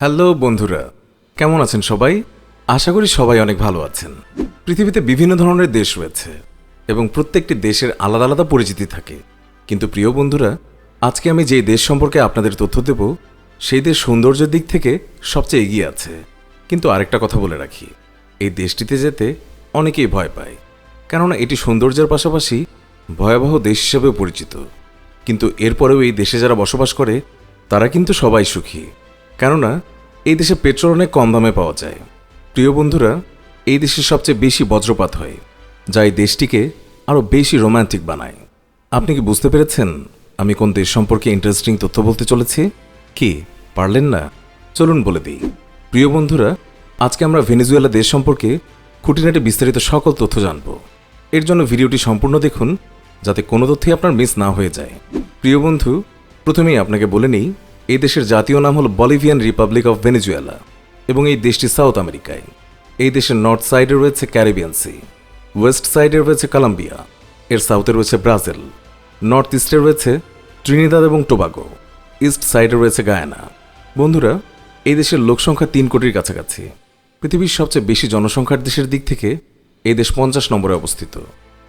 Hello বন্ধুরা, কেমন আছেন সবাই? আশা করি সবাই অনেক ভালো আছেন। পৃথিবীতে বিভিন্ন ধরনের দেশ রয়েছে এবং প্রত্যেকটি দেশের আলাদা আলাদা পরিচিতি থাকে। কিন্তু প্রিয় বন্ধুরা, আজকে আমি যে দেশ সম্পর্কে আপনাদের তথ্য দেব, সেই দেশ সৌন্দর্যের দিক থেকে সবচেয়ে এগিয়ে আছে। কিন্তু আরেকটা কথা বলে রাখি, এই দেশটিতে যেতে অনেকেই ভয় পায়, কেননা এটি সৌন্দর্যের পাশাপাশি ভয়াবহ দেশ হিসেবেও পরিচিত। কিন্তু এরপরেও এই দেশে যারা বসবাস করে, তারা কিন্তু সবাই সুখী। কেননা, এই দেশে পেট্রোল অনেক কম দামে পাওয়া যায়। প্রিয় বন্ধুরা, এই দেশে সবচেয়ে বেশি বজ্রপাত হয়, যা এই দেশটিকে আরও বেশি রোমান্টিক বানায়। আপনি কি বুঝতে পেরেছেন আমি কোন দেশ সম্পর্কে ইন্টারেস্টিং তথ্য বলতে চলেছি? কি, পারলেন না? চলুন বলে দিই। প্রিয় বন্ধুরা, আজকে আমরা ভেনেজুয়েলা দেশ সম্পর্কে খুঁটিনাটি বিস্তারিত সকল তথ্য জানব। এর জন্য ভিডিওটি সম্পূর্ণ দেখুন, যাতে কোনো তথ্যই আপনার মিস না হয়ে যায়। প্রিয় বন্ধু, প্রথমেই আপনাকে বলে নিই এই দেশের জাতীয় নাম হল বলিভিয়ান রিপাবলিক অফ ভেনেজুয়েলা এবং এই দেশটি সাউথ আমেরিকায়। এই দেশের নর্থ সাইডে রয়েছে ক্যারিবিয়ান সি, ওয়েস্ট সাইডে রয়েছে কলম্বিয়া, এর সাউথে রয়েছে ব্রাজিল, নর্থ ইস্টে রয়েছে ট্রিনিদাদ এবং টোবাগো, ইস্ট সাইডে রয়েছে গায়ানা। বন্ধুরা, এই দেশের লোকসংখ্যা তিন কোটির কাছাকাছি। পৃথিবীর সবচেয়ে বেশি জনসংখ্যার দেশের দিক থেকে এই দেশ পঞ্চাশ নম্বরে অবস্থিত।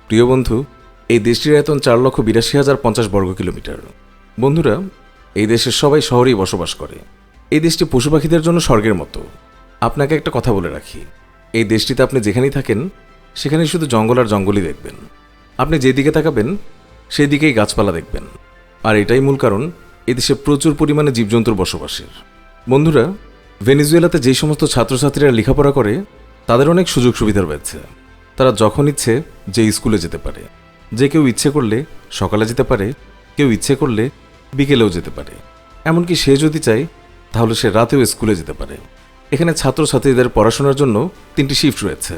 প্রিয় বন্ধু, এই দেশটির আয়তন চার লক্ষ বিরাশি হাজার পঞ্চাশ বর্গ কিলোমিটার। বন্ধুরা এই দেশের সবাই শহরেই বসবাস করে। এই দেশটি পশু পাখিদের জন্য স্বর্গের মতো। আপনাকে একটা কথা বলে রাখি। এই দেশটিতে আপনি যেখানেই থাকেন সেখানে শুধু জঙ্গল আর জঙ্গলই দেখবেন। আপনি যেদিকে তাকাবেন সেই দিকেই গাছপালা দেখবেন। আর এটাই মূল কারণ এদেশে প্রচুর পরিমাণে জীবজন্তুর বসবাসের। বন্ধুরা, ভেনেজুয়েলাতে যে সমস্ত ছাত্রছাত্রীরা লেখাপড়া করে, তাদের অনেক সুযোগ সুবিধা রয়েছে। তারা যখন ইচ্ছে যে স্কুলে যেতে পারে। যে কেউ ইচ্ছে করলে সকালে যেতে পারে, কেউ ইচ্ছে করলে বিকেলেও যেতে পারে। এমনকি সে যদি চায়, তাহলে সে রাতেও স্কুলে যেতে পারে। এখানে ছাত্রছাত্রীদের পড়াশোনার জন্য তিনটি শিফট রয়েছে।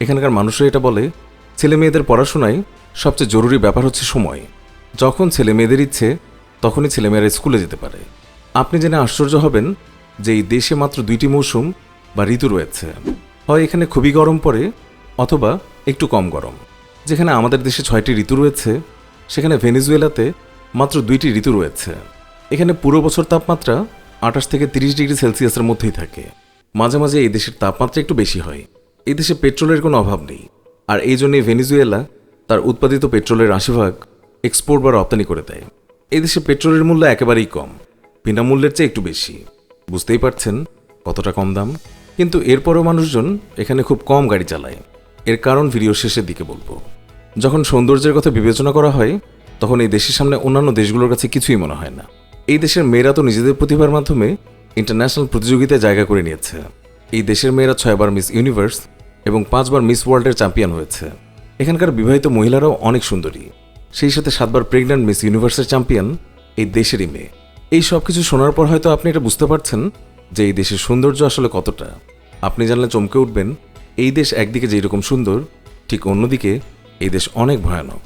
এখানকার মানুষরা এটা বলে, ছেলে মেয়েদের পড়াশোনায় সবচেয়ে জরুরি ব্যাপার হচ্ছে সময়। যখন ছেলে মেয়েদের ইচ্ছে, তখনই ছেলেমেয়েরা স্কুলে যেতে পারে। আপনি জেনে আশ্চর্য হবেন যে এই দেশে মাত্র দুইটি মৌসুম বা ঋতু রয়েছে। হয় এখানে খুবই গরম পড়ে, অথবা একটু কম গরম। যেখানে আমাদের দেশে ছয়টি ঋতু রয়েছে, সেখানে ভেনেজুয়েলাতে মাত্র দুইটি ঋতু রয়েছে। এখানে পুরো বছর তাপমাত্রা আঠাশ থেকে তিরিশ ডিগ্রি সেলসিয়াসের মধ্যেই থাকে। মাঝে মাঝে এই দেশের তাপমাত্রা একটু বেশি হয়। এই দেশে পেট্রোলের কোনো অভাব নেই। আর এই জন্যই ভেনিজুয়েলা তার উৎপাদিত পেট্রোলের আশি ভাগ এক্সপোর্ট বা রপ্তানি করে দেয়। এই দেশে পেট্রোলের মূল্য একেবারেই কম, বিনামূল্যের চেয়ে একটু বেশি। বুঝতেই পারছেন কতটা কম দাম। কিন্তু এরপরও মানুষজন এখানে খুব কম গাড়ি চালায়। এর কারণ ভিডিও শেষের দিকে বলব। যখন সৌন্দর্যের কথা বিবেচনা করা হয় তখন এই দেশের সামনে অন্যান্য দেশগুলোর কাছে কিছুই মনে হয় না। এই দেশের মেয়েরা তো নিজেদের প্রতিভার মাধ্যমে ইন্টারন্যাশনাল প্রতিযোগিতায় জায়গা করে নিয়েছে। এই দেশের মেয়েরা ছয়বার মিস ইউনিভার্স এবং পাঁচবার মিস ওয়ার্ল্ডের চ্যাম্পিয়ন হয়েছে। এখানকার বিবাহিত মহিলারাও অনেক সুন্দরী। সেই সাথে সাতবার প্রেগন্যান্ট মিস ইউনিভার্সের চ্যাম্পিয়ন এই দেশেরই মেয়ে। এই সব কিছু শোনার পর হয়তো আপনি এটা বুঝতে পারছেন যে এই দেশের সৌন্দর্য আসলে কতটা। আপনি জানলে চমকে উঠবেন, এই দেশ একদিকে যেরকম সুন্দর, ঠিক অন্যদিকে এই দেশ অনেক ভয়ানক।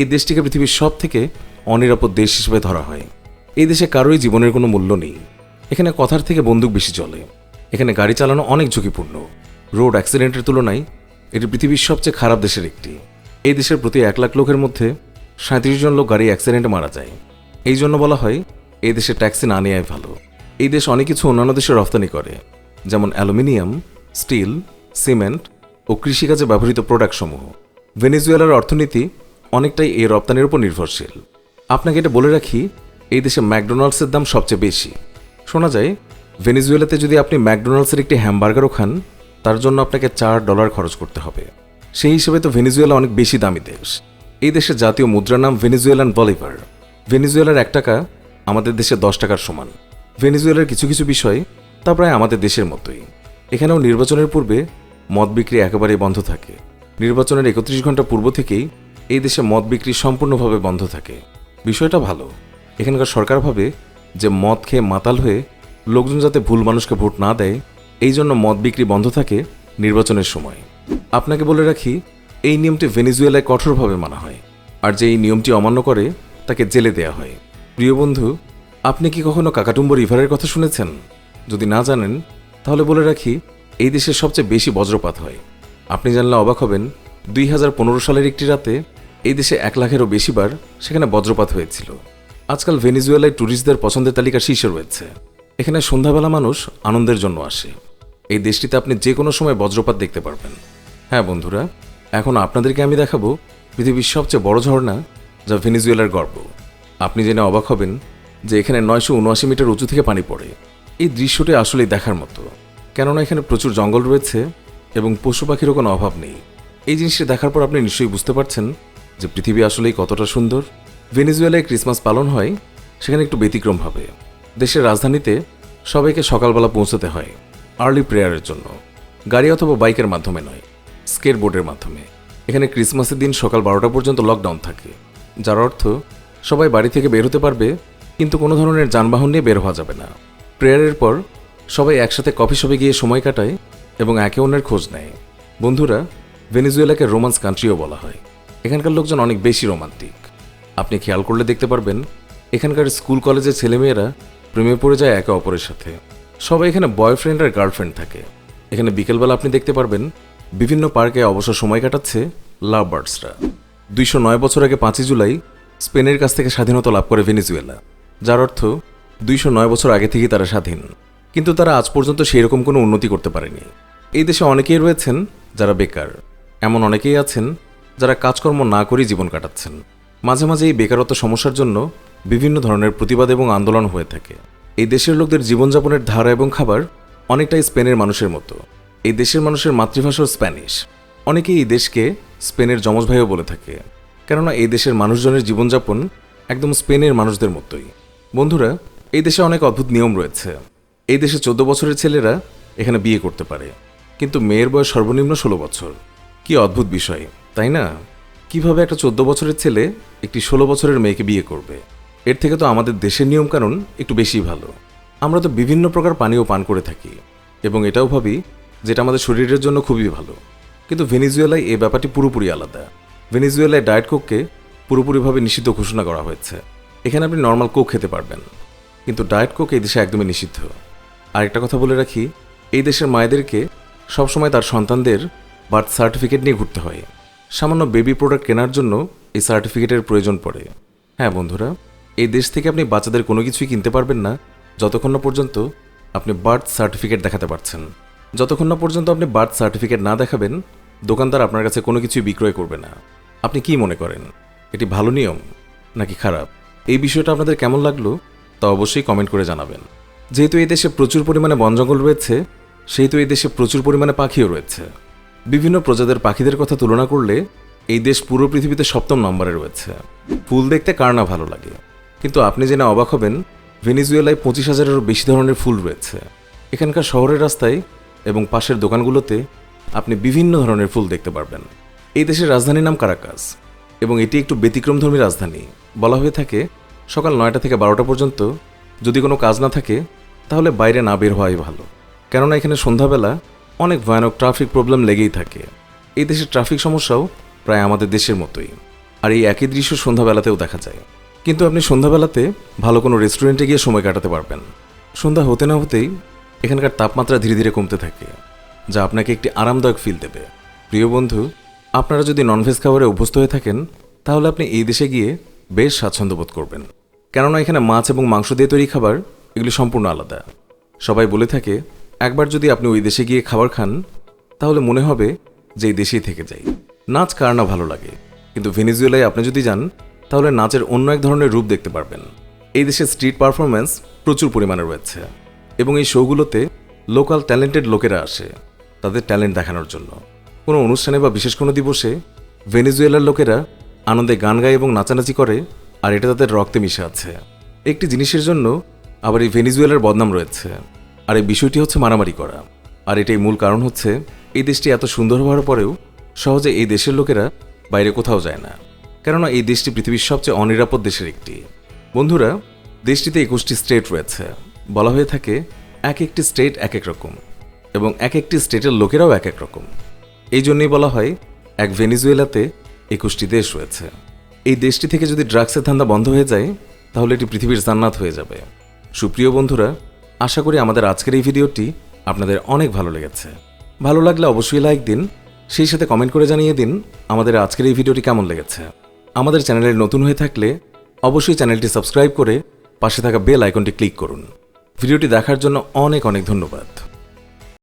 এই দেশটিকে পৃথিবীর সব থেকে অনিরাপদ দেশ হিসেবে ধরা হয়। এই দেশে কারোই জীবনের কোনো মূল্য নেই। এখানে কথার থেকে বন্দুক বেশি চলে। এখানে গাড়ি চালানো অনেক ঝুঁকিপূর্ণ। রোড অ্যাক্সিডেন্টের তুলনায় এটি পৃথিবীর সবচেয়ে খারাপ দেশের একটি। এই দেশের প্রতি এক লাখ লোকের মধ্যে সাঁত্রিশ জন লোক গাড়ি অ্যাক্সিডেন্টে মারা যায়। এই জন্য বলা হয়, এই দেশে ট্যাক্সি না নেওয়াই ভালো। এই দেশ অনেক কিছু অন্যান্য দেশে রপ্তানি করে, যেমন অ্যালুমিনিয়াম, স্টিল, সিমেন্ট ও কৃষিকাজে ব্যবহৃত প্রোডাক্টসমূহ। ভেনেজুয়েলার অর্থনীতি অনেকটাই এই রপ্তানির উপর নির্ভরশীল। আপনাকে এটা বলে রাখি, এই দেশে ম্যাকডোনাল্ডসের দাম সবচেয়ে বেশি। শোনা যায়, ভেনেজুয়েলাতে যদি আপনি ম্যাকডোনাল্ডসের একটি হ্যামবার্গারও খান, তার জন্য আপনাকে চার ডলার খরচ করতে হবে। সেই হিসেবে তো ভেনেজুয়েলা অনেক বেশি দামি দেশ। এই দেশের জাতীয় মুদ্রার নাম ভেনেজুয়েলান বলিভার। ভেনেজুয়েলার এক টাকা আমাদের দেশে দশ টাকার সমান। ভেনেজুয়েলার কিছু কিছু বিষয় তা প্রায় আমাদের দেশের মতোই। এখানেও নির্বাচনের পূর্বে মদ বিক্রি একেবারেই বন্ধ থাকে। নির্বাচনের একত্রিশ ঘণ্টা পূর্ব থেকেই এই দেশে মদ বিক্রি সম্পূর্ণভাবে বন্ধ থাকে। বিষয়টা ভালো। এখানকার সরকার ভাবে যে মদ খেয়ে মাতাল হয়ে লোকজন যাতে ভুল মানুষকে ভোট না দেয়, এই জন্য মদ বিক্রি বন্ধ থাকে নির্বাচনের সময়। আপনাকে বলে রাখি, এই নিয়মটি ভেনেজুয়েলায় কঠোরভাবে মানা হয়। আর যে এই নিয়মটি অমান্য করে, তাকে জেলে দেয়া হয়। প্রিয় বন্ধু, আপনি কি কখনো কাকাটুম্ব রিভারের কথা শুনেছেন? যদি না জানেন, তাহলে বলে রাখি, এই দেশের সবচেয়ে বেশি বজ্রপাত হয়। আপনি জানলে অবাক হবেন, দুই হাজার পনেরো সালের একটি রাতে এই দেশে এক লাখেরও বেশিবার সেখানে বজ্রপাত হয়েছিল। আজকাল ভেনিজুয়েলায় ট্যুরিস্টদের পছন্দের তালিকা শীর্ষে রয়েছে। এখানে সন্ধ্যাবেলা মানুষ আনন্দের জন্য আসে। এই দেশটিতে আপনি যে কোনো সময় বজ্রপাত দেখতে পারবেন। হ্যাঁ বন্ধুরা, এখন আপনাদেরকে আমি দেখাবো পৃথিবীর সবচেয়ে বড় ঝর্ণা যা ভেনিজুয়েলার গর্ব। আপনি জেনে অবাক হবেন যে এখানে নয়শো উনআশি মিটার উঁচু থেকে পানি পড়ে। এই দৃশ্যটি আসলেই দেখার মতো। কেননা এখানে প্রচুর জঙ্গল রয়েছে এবং পশু পাখিরও কোনো অভাব নেই। এই জিনিসটি দেখার পর আপনি নিশ্চয়ই বুঝতে পারছেন যে পৃথিবী আসলেই কতটা সুন্দর। ভেনিজুয়েলায় ক্রিসমাস পালন হয়, সেখানে একটু ব্যতিক্রম হবে দেশের রাজধানীতে সবাইকে সকালবেলা পৌঁছতে হয় আর্লি প্রেয়ারের জন্য। গাড়ি অথবা বাইকের মাধ্যমে নয় স্কেট বোর্ডের মাধ্যমে। এখানে ক্রিসমাসের দিন সকাল বারোটা পর্যন্ত লকডাউন থাকে, যার অর্থ সবাই বাড়ি থেকে বের হতে পারবে, কিন্তু কোনো ধরনের যানবাহন নিয়ে বের হওয়া যাবে না। প্রেয়ারের পর সবাই একসাথে কফি শপে গিয়ে সময় কাটায় এবং একে অন্যের খোঁজ নেয়। বন্ধুরা, ভেনিজুয়েলাকে রোমান্স কান্ট্রিও বলা হয়। এখানকার লোকজন অনেক বেশি রোমান্টিক। আপনি খেয়াল করলে দেখতে পারবেন, এখানকার স্কুল কলেজের ছেলেমেয়েরা প্রেমে পড়ে যায় একে অপরের সাথে। সবাই এখানে বয়ফ্রেন্ড আর গার্লফ্রেন্ড থাকে। এখানে বিকেলবেলা আপনি দেখতে পারবেন, বিভিন্ন পার্কে অবসর সময় কাটাচ্ছে লাভ বার্ডসরা দুইশো নয় বছর আগে পাঁচই জুলাই স্পেনের কাছ থেকে স্বাধীনতা লাভ করে ভেনিজুয়েলা। যার অর্থ দুইশো নয় বছর আগে থেকেই তারা স্বাধীন। কিন্তু তারা আজ পর্যন্ত সেই রকম কোনো উন্নতি করতে পারেনি। এই দেশে অনেকেই রয়েছেন যারা বেকার। এমন অনেকেই আছেন যারা কাজকর্ম না করেই জীবন কাটাচ্ছেন। মাঝে মাঝে এই বেকারত্ব সমস্যার জন্য বিভিন্ন ধরনের প্রতিবাদ এবং আন্দোলন হয়ে থাকে। এই দেশের লোকদের জীবনযাপনের ধারা এবং খাবার অনেকটাই স্পেনের মানুষের মতো। এই দেশের মানুষের মাতৃভাষাও স্প্যানিশ। অনেকেই এই দেশকে স্পেনের যমজ ভাইও বলে থাকে। কেননা এই দেশের মানুষজনের জীবনযাপন একদম স্পেনের মানুষদের মতোই। বন্ধুরা, এই দেশে অনেক অদ্ভুত নিয়ম রয়েছে। এই দেশে চোদ্দ বছরের ছেলেরা এখানে বিয়ে করতে পারে। কিন্তু মেয়ের বয়স সর্বনিম্ন ষোলো বছর। কি অদ্ভুত বিষয়। তাই না? কীভাবে একটা চোদ্দ বছরের ছেলে একটি ষোলো বছরের মেয়েকে বিয়ে করবে? এর থেকে তো আমাদের দেশের নিয়মকানুন একটু বেশি ভালো। আমরা তো বিভিন্ন প্রকার পানীয় পান করে থাকি এবং এটাও ভাবি যেটা আমাদের শরীরের জন্য খুবই ভালো। কিন্তু ভেনিজুয়েলায় এই ব্যাপারটি পুরোপুরি আলাদা। ভেনিজুয়েলায় ডায়েট কোককে পুরোপুরিভাবে নিষিদ্ধ ঘোষণা করা হয়েছে। এখানে আপনি নর্মাল কোক খেতে পারবেন। কিন্তু ডায়েট কোক এই দেশে একদমই নিষিদ্ধ। আর একটা কথা বলে রাখি, এই দেশের মায়েদেরকে সবসময় তার সন্তানদের বার্থ সার্টিফিকেট নিয়ে ঘুরতে হয়। সামান্য বেবি প্রোডাক্ট কেনার জন্য এই সার্টিফিকেটের প্রয়োজন পড়ে। হ্যাঁ বন্ধুরা, এই দেশ থেকে আপনি বাচ্চাদের কোনো কিছুই কিনতে পারবেন না যতক্ষণ না পর্যন্ত আপনি বার্থ সার্টিফিকেট দেখাতে পারছেন। যতক্ষণ না পর্যন্ত আপনি বার্থ সার্টিফিকেট না দেখাবেন, দোকানদার আপনার কাছে কোনো কিছুই বিক্রয় করবে না। আপনি কি মনে করেন, এটি ভালো নিয়ম নাকি খারাপ? এই বিষয়টা আপনাদের কেমন লাগল তা অবশ্যই কমেন্ট করে জানাবেন। যেহেতু এই দেশে প্রচুর পরিমাণে বন জঙ্গল রয়েছে, সেহেতু এই দেশে প্রচুর পরিমাণে পাখিও রয়েছে। বিভিন্ন প্রজাতির পাখিদের কথা তুলনা করলে এই দেশ পুরো পৃথিবীতে সপ্তম নম্বরে রয়েছে। ফুল দেখতে কার না ভালো লাগে। কিন্তু আপনি জেনে অবাক হবেন, ভেনিজুয়েলায় পঁচিশ হাজারেরও বেশি ধরনের ফুল রয়েছে। এখানকার শহরের রাস্তায় এবং পাশের দোকানগুলোতে আপনি বিভিন্ন ধরনের ফুল দেখতে পারবেন। এই দেশের রাজধানীর নাম কারাকাস এবং এটি একটু ব্যতিক্রমধর্মী রাজধানী। বলা হয়ে থাকে, সকাল নয়টা থেকে বারোটা পর্যন্ত যদি কোনো কাজ না থাকে, তাহলে বাইরে না বের হওয়াই ভালো। কেননা এখানে সন্ধ্যাবেলা অনেক ভয়ানক ট্রাফিক প্রবলেম লেগেই থাকে। এই দেশের ট্রাফিক সমস্যাও প্রায় আমাদের দেশের মতোই। আর এই একই দৃশ্য সন্ধ্যাবেলাতেও দেখা যায়। কিন্তু আপনি সন্ধ্যাবেলাতে ভালো কোনো রেস্টুরেন্টে গিয়ে সময় কাটাতে পারবেন। সন্ধ্যা হতে না হতেই এখানকার তাপমাত্রা ধীরে ধীরে কমতে থাকে, যা আপনাকে একটি আরামদায়ক ফিল দেবে। প্রিয় বন্ধু, আপনারা যদি ননভেজ খাবারে অভ্যস্ত হয়ে থাকেন, তাহলে আপনি এই দেশে গিয়ে বেশ স্বাচ্ছন্দ্য বোধ করবেন। কেননা এখানে মাছ এবং মাংস দিয়ে তৈরি খাবার এগুলি সম্পূর্ণ আলাদা। সবাই বলে থাকে একবার যদি আপনি ওই দেশে গিয়ে খাবার খান, তাহলে মনে হবে যে এই দেশেই থেকে যাই। নাচ কার না ভালো লাগে? কিন্তু ভেনিজুয়েলায় আপনি যদি যান, তাহলে নাচের অন্য এক ধরনের রূপ দেখতে পারবেন। এই দেশে স্ট্রিট পারফরমেন্স প্রচুর পরিমাণে রয়েছে এবং এই শোগুলোতে লোকাল ট্যালেন্টেড লোকেরা আসে তাদের ট্যালেন্ট দেখানোর জন্য। কোনো অনুষ্ঠানে বা বিশেষ কোনো দিবসে ভেনিজুয়েলার লোকেরা আনন্দে গান গায় এবং নাচানাচি করে, আর এটা তাদের রক্তে মিশে আছে। একটি জিনিসের জন্য আবার এই ভেনিজুয়েলার বদনাম রয়েছে। আর এই বিষয়টি হচ্ছে মারামারি করা। আর এটাই মূল কারণ হচ্ছে, এই দেশটি এত সুন্দর হওয়ার পরেও সহজে এই দেশের লোকেরা বাইরে কোথাও যায় না। কেননা এই দেশটি পৃথিবীর সবচেয়ে অনিরাপদ দেশের একটি। বন্ধুরা, দেশটিতে একুশটি স্টেট রয়েছে। বলা হয়ে থাকে, এক একটি স্টেট এক এক রকম এবং এক একটি স্টেটের লোকেরাও এক এক রকম। এই জন্যই বলা হয়, এক ভেনিজুয়েলাতে একুশটি দেশ রয়েছে। এই দেশটি থেকে যদি ড্রাগসের ধান্দা বন্ধ হয়ে যায়, তাহলে এটি পৃথিবীর জান্নাত হয়ে যাবে। সুপ্রিয় বন্ধুরা আশা করি আমাদের আজকের এই ভিডিওটি আপনাদের অনেক ভালো লেগেছে। ভালো লাগলে অবশ্যই লাইক দিন, সেই সাথে কমেন্ট করে জানিয়ে দিন আমাদের আজকের এই ভিডিওটি কেমন লেগেছে। আমাদের চ্যানেলের নতুন হয়ে থাকলে অবশ্যই চ্যানেলটি সাবস্ক্রাইব করে পাশে থাকা বেল আইকনটি ক্লিক করুন। ভিডিওটি দেখার জন্য অনেক অনেক ধন্যবাদ।